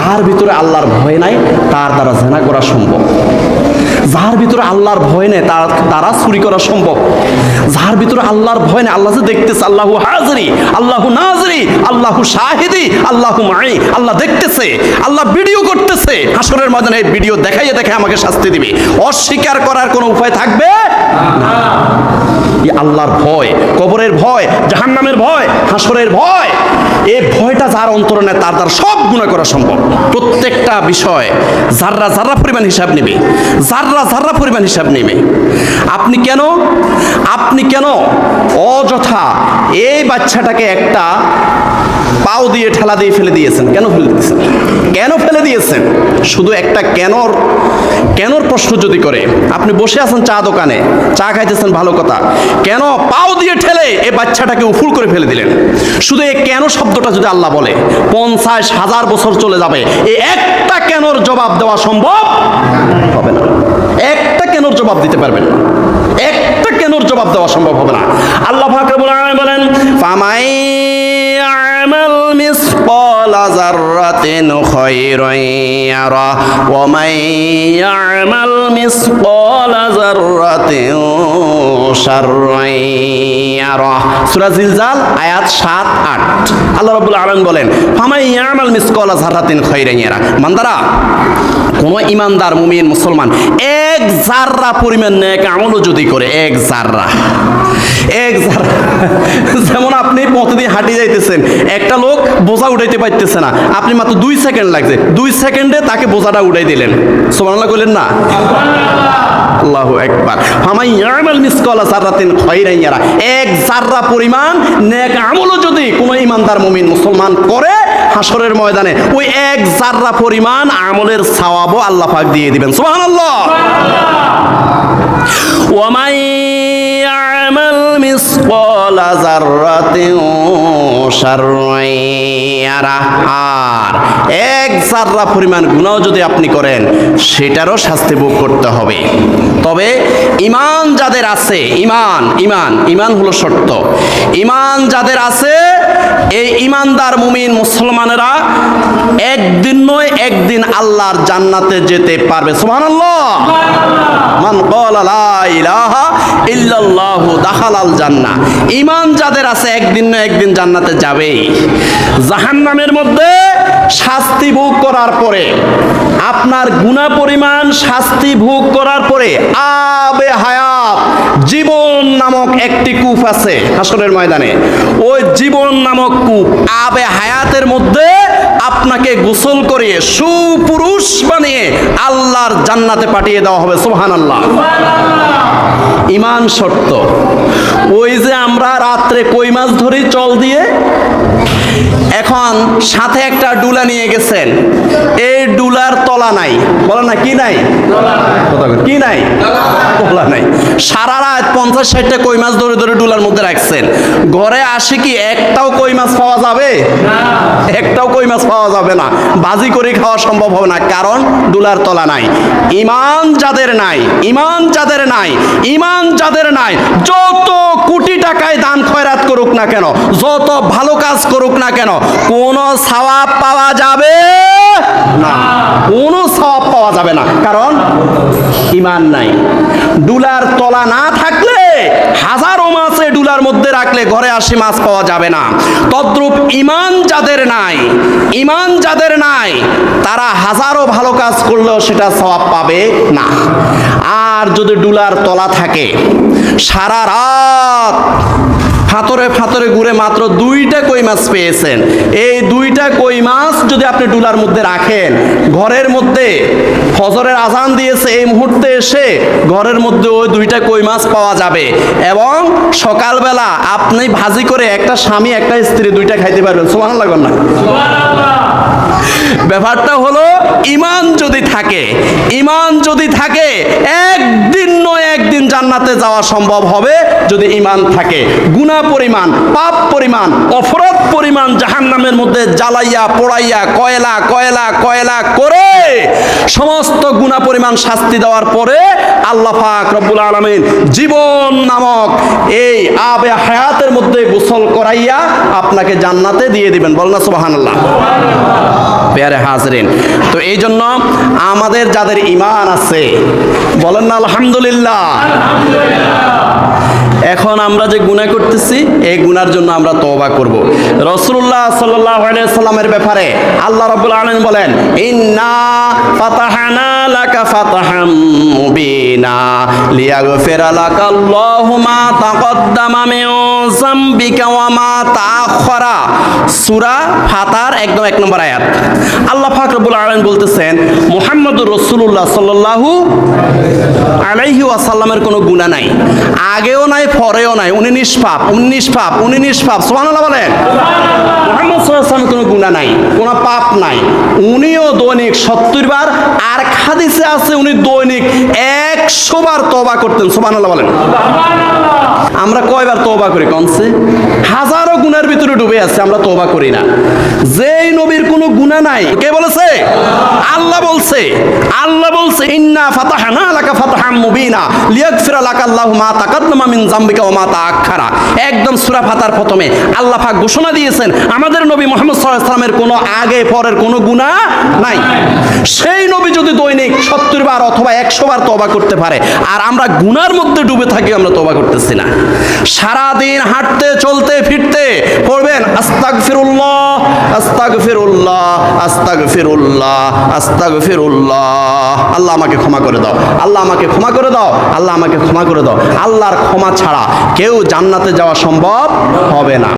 যার ভিতরে আল্লাহর ভয় নাই, তার দ্বারা জেনা করা সম্ভব। যার ভিতরে আল্লাহর ভয় নেই, তার তারা চুরি করা সম্ভব। যার ভিতরে আল্লাহর ভয় নেই, আল্লাহ যে দেখতেছে, আল্লাহু হাজরি, আল্লাহু নাজরি, আল্লাহু শাহিদি, আল্লাহু মাই আল্লাহ দেখতেছে, আল্লাহ ভিডিও করতেছে। হাসরের ময়দানে এই ভিডিও দেখাইয়ে দেখে আমাকে শাস্তি দিবে। অস্বীকার করার কোনো উপায় থাকবে? এই আল্লাহর ভয়, কবরের ভয়, জাহান্নামের ভয় হাসরের ভয় এই ভয়টা যার অন্তরে নেয় তার দ্বারা সব গুণা করা সম্ভব। প্রত্যেকটা বিষয় যাররা যাররা পরিমাণ হিসাব নেবে, যাররা যাররা পরিমাণ হিসাব নেবে। আপনি কেন? আপনি কেন? অযথা এই বাচ্চাটাকে একটা পাও দিয়ে ঠেলা দিয়ে ফেলে দিয়েছেন। কেন ফেলে দিয়েছেন? কেন ফেলে দিয়েছেন? শুধু একটা কেনর কেনর প্রশ্ন যদি করে, আপনি বসে আছেন চা দোকানে, চা খাইতেছেন ভালো কথা, কেন পাও দিয়ে ঠেলে এ বাচ্চাটাকে উফুল করে ফেলে দিলেন? শুধু এই কেন শব্দটা যদি আল্লাহ বলে, পঞ্চাশ হাজার বছর চলে যাবে, এই একটা কেনর জবাব দেওয়া সম্ভব হবে না। একটা কেনর জবাব দিতে পারবেন না। একটা কেনর জবাব দেওয়া সম্ভব হবে না। আল্লাহ বলেন ফামাই This ball. مثقال ذرة خيرا يره ومن يعمل مثقال ذرة شرا يره সূরা জিলজাল আয়াত 7 8 আল্লাহ রাব্বুল আলামিন বলেন ফামাই ইয়ামাল মিসকালা যাররাতিন খায়রান ইয়ারা মান্দারা কোন ইমানদার মুমিন মুসলমান এক জাররা পরিমাণ নেক আমলও যদি করে এক জাররা এক জাররা যেমন আপনি পথ দিয়ে হাঁটি যাইতেছেন একটা লোক বোঝা উঠাইতে দেখতেছে না। আপনি মাত্র দুই সেকেন্ড লাগছে। দুই সেকেন্ডে তাকে বোঝাটা উঠাই দিলেন। সোমানাল্লাহ কইলেন না? আল্লাহ একবার ইয়ামাল এক জাররা পরিমাণ নেক আমলও যদি কোনো ইমানদার মুমিন মুসলমান করে হাসরের ময়দানে, ওই এক জাররা পরিমাণ আমলের সওয়াবও আল্লাহ পাক দিয়ে দিবেন। সুবহানাল্লাহ। ওয়ামাই ইয়ামাল মিসকলা জাররাতিন যারা আর এক জাররা পরিমাণ গুনাহ যদি আপনি করেন, সেটারও শাস্তি ভোগ করতে হবে। তবে ইমান যাদের আছে ইমান ইমান ইমান হলো শর্ত। ইমান যাদের আছে, এই ইমানদার মুমিন মুসলমানেরা একদিন নয়, একদিন আল্লাহর জান্নাতে যেতে পারবে। সুবহানাল্লাহ। মান ক্বালা লা ইলাহা ইল্লাল্লাহু দাখালাল জান্নাহ। ঈমান যাদের আছে, একদিন না একদিন জান্নাতে যাবেই। জাহান্নামের মধ্যে শাস্তি ভোগ করার পরে, আপনার গুনাহ পরিমাণ শাস্তি ভোগ করার পরে, আবে হায়াত, জীবন নামক একটি কূপ আছে হাসরের ময়দানে। ওই জীবন নামক কূপ আবে হায়াতের মধ্যে আপনাকে গোসল করিয়ে, সুপুরুষ বানিয়ে আল্লাহর জান্নাতে পাঠিয়ে দেওয়া হবে সুবহান আল্লাহ ইমান শর্ত। ওই যে আমরা রাত্রে কই মাছ ধরি, চল দিয়ে এখন সাথে একটা ডুলা নিয়ে গেছেন। এই ডুলার তলা নাই। বলে না কি নাই? কি নাই? তলা নাই। সারা রাত পঞ্চাশ ষাটটা কই মাছ ধরে ধরে ডুলার মধ্যে রাখছেন। ঘরে আসে কি একটাও কই মাছ পাওয়া যাবে? একটাও কই মাছ পাওয়া যাবে না। বাজি করে খাওয়া সম্ভব হবে না কারণ ডুলার তলা নাই। ইমান যাদের নাই ইমান যাদের নাই ইমান যাদের নাই যত কোটি টাকায় দান খয়রাত করুক না কেন যত ভালো কাজ করুক না কেন কোনো সওয়াব পাওয়া যাবে? না। কোনো সওয়াব পাওয়া যাবে না। কারণ ইমান নাই। ডুলার তলা না থাকলে, হাজারো মাছে ডুলার মধ্যে রাখলে ঘরে আসি মাছ পাওয়া যাবে না। তদ্রূপ ইমান যাদের নাই ইমান যাদের নাই, তারা হাজারো ভালো কাজ করলেও সেটা সওয়াব পাবে না। আর যদি ডুলার তলা থাকে, সারা রাত ফাতরে ফাতরে ঘুরে মাত্র দুইটা কই মাছ পেয়েছেন। এই দুইটা কই মাছ যদি আপনি ডুলার মধ্যে রাখেন, ঘরের মধ্যে ফজরের আজান দিয়েছে এই মুহূর্তে এসে ঘরের মধ্যে ওই দুইটা কই মাছ পাওয়া যাবে। এবং সকালবেলা আপনি ভাজি করে একটা স্বামী, একটা স্ত্রী দুইটা খাইতে পারবেন। সমান লাগুন না। ব্যাপারটা হলো ইমান যদি থাকে ইমান যদি থাকে, একদিন যাওয়া সম্ভব হবে যদি ইমান থাকে। গুণা পরিমাণ, পাপ পরিমাণ অপরাধ পরিমাণ জাহান্নামের মধ্যে জ্বালাইয়া, পোড়াইয়া, কয়লা কয়লা কয়লা করে সমস্ত গুণা পরিমাণ শাস্তি দেওয়ার পরে আল্লাহ পাক রব্বুল আলামিন জীবন নামক এই আবে হায়াতের মধ্যে গোসল করাইয়া আপনাকে জান্নাতে দিয়ে দিবেন। বল না সুবহানাল্লাহ। পেয়ারে হাজরিন, তো এই জন্য আমাদের যাদের ইমান আছে, বলেন না আলহামদুলিল্লাহ। এখন আমরা যে গুণা করতেছি, এই গুনার জন্য আমরা তবা করব। রসুল্লাহ সাল্লামের ব্যাপারে আল্লাহ রবুল আলম বলেন, ইন্না ফাতাহানা লাকা ফাতাহাম মুবিনা লিয়াগফিরা লাকা আল্লাহু মা তাকদ্দামা মিন যামবিকা ওয়া মা তাআখারা। সূরা একদম এক নম্বর আয়াত। আল্লাহ পাক রব্বুল বলতেছেন, মুহাম্মদুর রাসূলুল্লাহ আলাইহি ওয়াসাল্লামের কোনো গুনাহ নাই। আগেও নাই, পরেও নাই। উনি নিষ্পাপ উনি নিষ্পাপ উনি নিষ্পাপ। সুবহানাল্লাহ বলেন। মুহাম্মদ সাল্লাল্লাহু আলাইহি কোনো গুনাহ নাই, কোনো পাপ নাই। উনিও দৈনিক সত্তর বার, আর হাদিসে আছে উনি দৈনিক একশো বার তবা করতেন। সুবহানাল্লাহ বলেন। আমরা কয়বার তোবা করি কনসে হাজারো গুনার ভিতরে ডুবে আছে, আমরা তোবা করি না। যেই নবীর কোনো গুণা নাই, কে বলেছে? আল্লাহ বলছে আল্লাহ বলছে, ইন্না ফাতাহানা লাকা ফাতাহাম মুবিনা। লিয়াগফিরা লাকা আল্লাহু মা তাকাদ্দামা যামবিকা ওয়া মা তাআখারা একদম ফাতার প্রথমে। আল্লাহ ঘোষণা দিয়েছেন, আমাদের নবী কোনো আগে পরের কোনো নাই। সেই নবী যদি দৈনিক 70 বার অথবা 100 বার করতে পারে, আর আমরা গুনার মধ্যে ডুবে থাকি, আমরা করতেছি না। সারা দিন হাঁটতে, চলতে, ফিরতে পড়বেন, আস্তাগফিরুল্লাহ আস্তাগফিরুল্লাহ আস্তাগফিরুল্লাহ আস্তাগফিরুল্লাহ। আল্লাহ আমাকে ক্ষমা করে দাও। আল্লাহ আমাকে ক্ষমা করে দাও। আল্লাহ আমাকে ক্ষমা করে দাও। আল্লাহর ক্ষমা ছাড়া কেউ জান্নাতে যাওয়া সম্ভব হবে না।